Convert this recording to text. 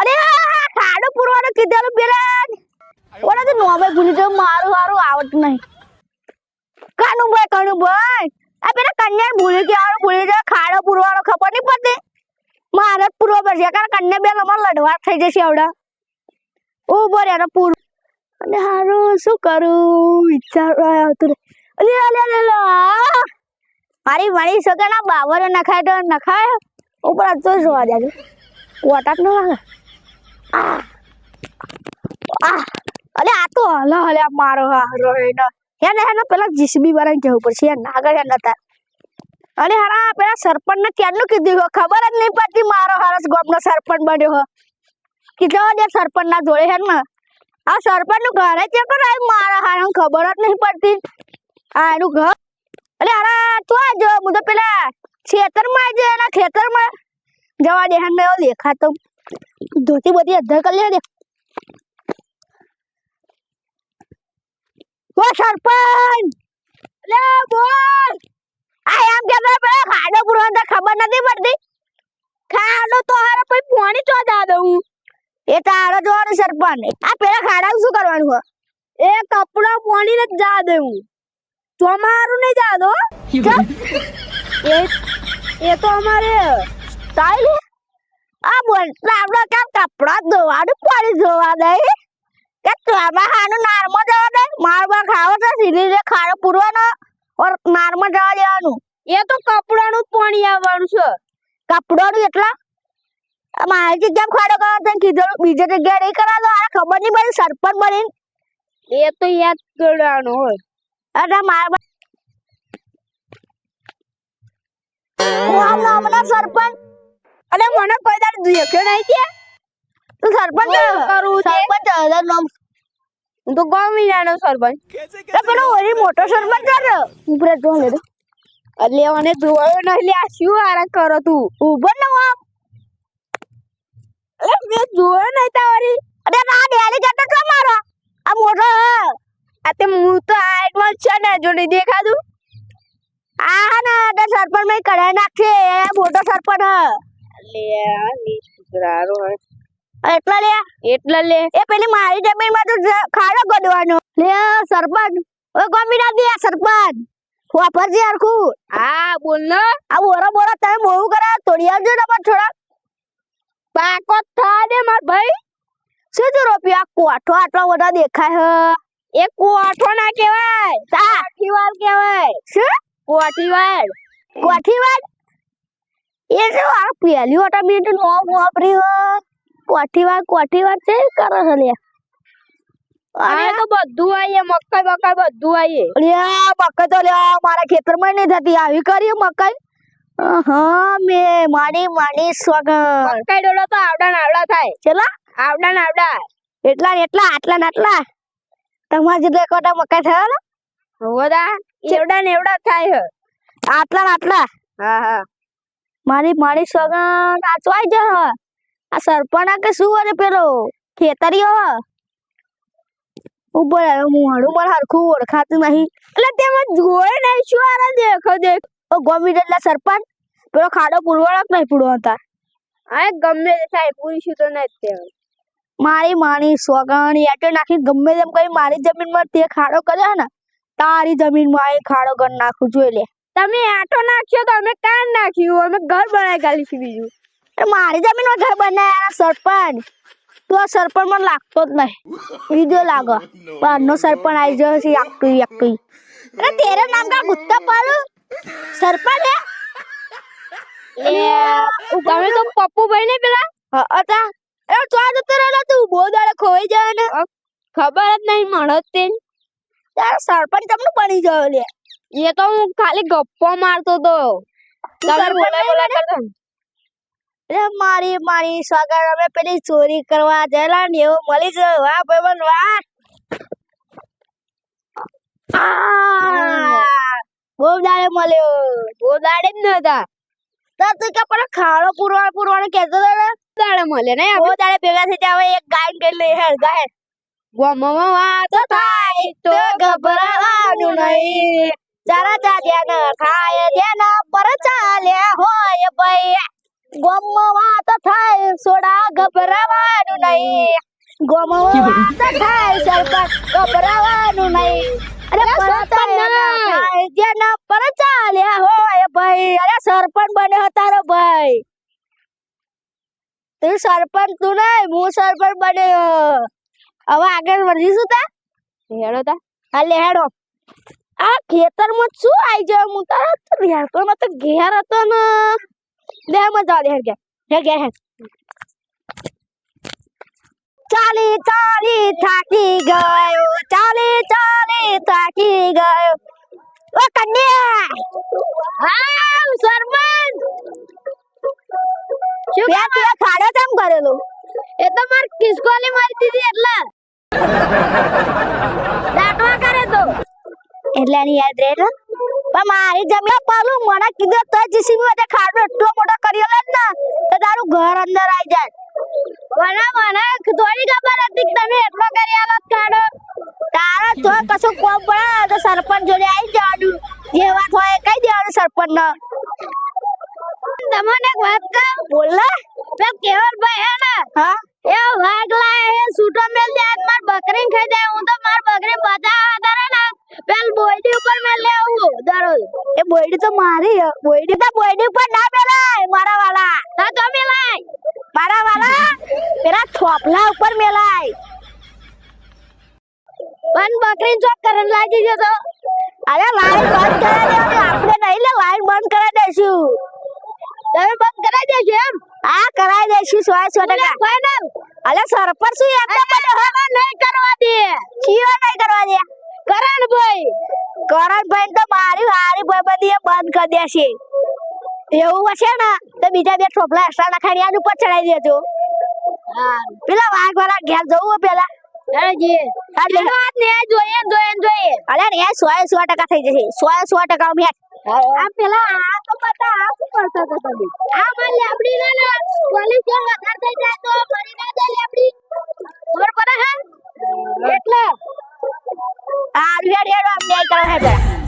અરે ખાડો પૂરવાનું કીધેલું પેલા. ઓલા તો નોમે ભૂલી જો મારું હારું આવડતું નહીં. કાનું ભાઈ કાનું ભાઈ. આ પેલા કન્યા ભૂલી ગયા ભૂલી ગયા. ખાડો પૂરવાનો ખબર નહીં પડતી. મારે જ પૂરવો કારણ કન્યા બેન અમારે લડવા થઈ જશે આવડા. ઊભો રે પૂર. અને હારું, શું કરું? વિચાર આવતું અલે અલે અલે! મારી મારી ના બાવરો નખાય તો નખાય. ઉપર તો જોવા દે કોટાક ન લાગે અલે, આ તો હલે હલે મારો હારો એનો હેને હેને, પેલા જીસીબી વાળાને જવું પડશે. હેને, આગળ હેને નતા અરે હારા પેલા સરપંચ ને ક્યારનું કીધું હો? ખબર જ નહીં પડતી મારો હારસ ગોપનો સરપંચ બન્યો હો. કીધો દે સરપંચ ના જોડે હેન ને. આ સરપંચનું ઘરે છે કરો મારા હારા? ખબર જ નહીં પડતી. આ એનું ઘર. અરે હારા, તું આ જો, હું તો પેલા ખેતરમાં જે, એના ખેતરમાં જવા દે. હે મેં દેખાતો ધોતી બધી અધર કરી લે ઓ સરપંચ! લે બોલ! આ એમ કે પેલા ખાડો પૂરો તો ખબર નથી પડતી? ખાડો તો હારે પછી પાણી ચો દા દઉં. એ તારો જોવાનું સરપંચ. આ પેલા ખાડા શું કરવાનું હોય? એ કપડો પાણી ને જા દેવું તમારું નહીં જા. દો એ એ તો અમારે સ્ટાઈલ આ બોલતા આપણે કેમ કપડા ધોવાનું પાણી ધોવા દે? કે તમારે હાનું નારમાં જવા દે? મારવા ખાવો તો સીધી ખાડો પૂરવાનો ઓર નારમાં જવા દેવાનું. એ તો કપડાનું પાણી આવવાનું છે. કપડાનું એટલા? આ મારી જગ્યા ખાડો કરવા તને કીધું બીજે જગ્યાએ નહીં કરાવતો આ ખબર નહીં પડી સરપંચ બની. એ તો યાદ કરવાનું હોય. અરે મારા સરપંચ? અરે મને કોઈ દાડ દેખ્યો નહીં તે તું સરપંચ કરું સરપંચ હજાર નામ. હું તો ગમીનાનો સરપંચ. એ પેલો ઓરી મોટો સરપંચ છે ઉપર જો લે એટલે મને જોયો નહીં લે આ શું હારા કરો તું? ઊભો ન આપ અરે મેં જોયો નહીં તારી અરે ના ડેરી જતો તો મારો. આ મોટો આ તે હું તો હાઈટમાં જ છે ને જો નહીં દેખાતું. આ ના તે સરપંચ મેં કઢાઈ નાખશે મોટો સરપંચ હે. લે આ ની હે એટલા લે એટલે લે. એ પેલી મારી જમીનમાં તો ખાડો ગોડવાનો લે સરપંચ. ઓય ગમી દે સરપંચ. વાપરજે હરખું. હા બોલ ને. આ બોરા બોરા તમે બહુ કરે તોડી આવજો ને પણ થોડા પાકો થા દે માર ભાઈ. શું જો રૂપિયા? કોઠો આટલો બધો દેખાય હે. એ કોઠો ના કહેવાય. તા. કોઠીવાલ કહેવાય. શું? કોઠીવાલ કોઠી વાત એ શું આ પહેલી ઓટોમેટિક નો વાપરી કોઠી વાત કોઠી વાત છે કરે છે લે આ તો બધું આઈએ મકાઈ બકાઈ બધું આઈએ અલ્યા મકાઈ તો લ્યા મારા ખેતરમાં નહીં થતી. આવી કરી મકાઈ? હા મે મારી મારી સ્વગન મકાઈ ડોળો તો આવડા આવડા થાય. ચલા આવડા આવડા. એટલા ને એટલા આટલા ને આટલા? તમારા જેટલા કોટા મકાઈ થયા ને હોદા એવડા ને એવડા થાય આટલા ને આટલા? હા હા. મારી મારી સગન આચવાઈ જ હ. આ સરપણા કે શું અરે પેલો? ખેતરીઓ હ. ઉપર આવ્યો હું હડું મારે હરખું ઓળખાતું નહીં. એટલે તેમાં જોઈ નહીં શું આરા દેખો દેખ. ઓ ગમી એટલે સરપંચ પેલો ખાડો પૂરવાળો નહીં પૂરવા હતા આ ગમે તે થાય પૂરીશું તો નહીં તે મારી માની સોગણ એટો નાખી ગમે તેમ કરી મારી જમીનમાં તે ખાડો કર્યો ને તારી જમીનમાં એ ખાડો કરી નાખું જોઈ લે. તમે આટો નાખ્યો તો અમે નાખ્યું અમે ઘર બનાવી કાઢીશું બીજું. એ મારી જમીનમાં ઘર બનાવ્યા સરપંચ. તું સરપંચ મને લાગતો જ નહીં. બીજો લાગો. બહારનો સરપંચ આવી ગયો છે એકટું એકટું. અરે તેરે નામ કા ગુત્તા પાડો? સરપંચ હે? તમે તો પપ્પુભાઈ ને પેલા? હતા. એ તો આ જતો રહેલો તું બહુ દાડે ખોઈ જાય ને ખબર જ નહીં મળત તે તાર સરપંચ તમને બની ગયો લે. એ તો હું ખાલી ગપ્પો મારતો તો. તમે બોલા બોલા કરતા અરે મારી મારી સગર અમે પેલી ચોરી કરવા જયેલા ને એવું મળી ગયું વાહ ભાઈબંધ વાહ. બહુ દાડે મળ્યો. બહુ દાડે જ નતા તો તું કે પણ ખાડો પૂરવા પૂરવાનું કહેતો હતો ને. દાડે મળે ને બહુ દાડે ભેગા થઈ જાય. હવે એક ગાય કરી લઈ હેર ગાય. ગોમમાં વાત થાય તો ગભરાવાનું નહીં. જરા જાજ્યા ન ખાય જેના પર ચાલ્યા હોય ભાઈ. ગોમમાં વાત થાય સોડા ગભરાવાનું નહીં. ગોમમાં વાત થાય સરપંચ ગભરાવાનું નહીં. અરે સરપંચ જેના પર ચાલ્યા હોય ભાઈ. અરે સરપંચ બન્યો તારો ભાઈ. તું સરપંચ તું નહીં હું સરપંચ બન્યો. હવે આગળ વધીશું તા? હેડો તા. હા લેડો આ ખેતરમાં શું આવી જાય હું તારા રહેતો ન તો ઘેર હતો ને. લે મત જાવ દે ઘેર. હેર ઘેર ચાલી ચાલી થાકી ગયો. ચાલી ચાલી થાકી ગયો. ઓ કન્યા! હા સરપંચ! શું બે તું ખાડો કેમ કરેલો એ તો માર કિસકોલી મારી દીધી એટલે. દાટવા કરે તો. એટલે એની યાદ રહે પણ મારી જમીન પાલું મને કીધું તો જીસીબી માટે ખાડો એટલો મોટો કર્યો લે ને તો તારું ઘર અંદર આવી જાય. મને મને થોડી ખબર હતી કે તમે એટલો કરી આલો ખાડો. તારો તો કશું કોમ પડે તો સરપંચ જોડે આવી જવાનું જે વાત હોય કહી દેવાનું સરપંચ ને તમને એક વાત કહું? બોલ તો કેવલભાઈ હે ને હા? એ વાગલા એ સૂટો મેલ દે માર બકરી ખાઈ દે. હું તો માર બકરી બચાવવા તારે ને પેલ બોયડી ઉપર મે લેવું દરરોજ એ બોયડી તો મારી બોયડી તો બોયડી ઉપર ના મેલાય મારા વાલા. હા તો મેલાય. મારા વાલા. પેલા થોપલા ઉપર મેલાય. પણ બકરી ચોક કરણ લાગી ગયો તો. અરે લાઈન બંધ કરાવી દેવાની આપણે નહીં લે લાઈન બંધ કરાવી દેશું તમે બંધ કરાઈ દેજો એમ? હા કરાઈ દેશું સો સો ટકા. ફાઈનલ અલે સરપંચ શું તો નહીં કરવા દે કીઓ નહીં કરવા દે કરણ ભાઈ. કરણભાઈ તો મારી હારી ભાઈબંધી બંધ કરી દેશે એવું હશે ને તો બીજા બે થોપલા એક્સ્ટ્રા નખાડી આની ઉપર ચડાવી દેજો. હા પેલા વાઘ વાળા ઘેર જવું પેલા. એટલે આ રેડ રેડ અમને કરો હે પેલા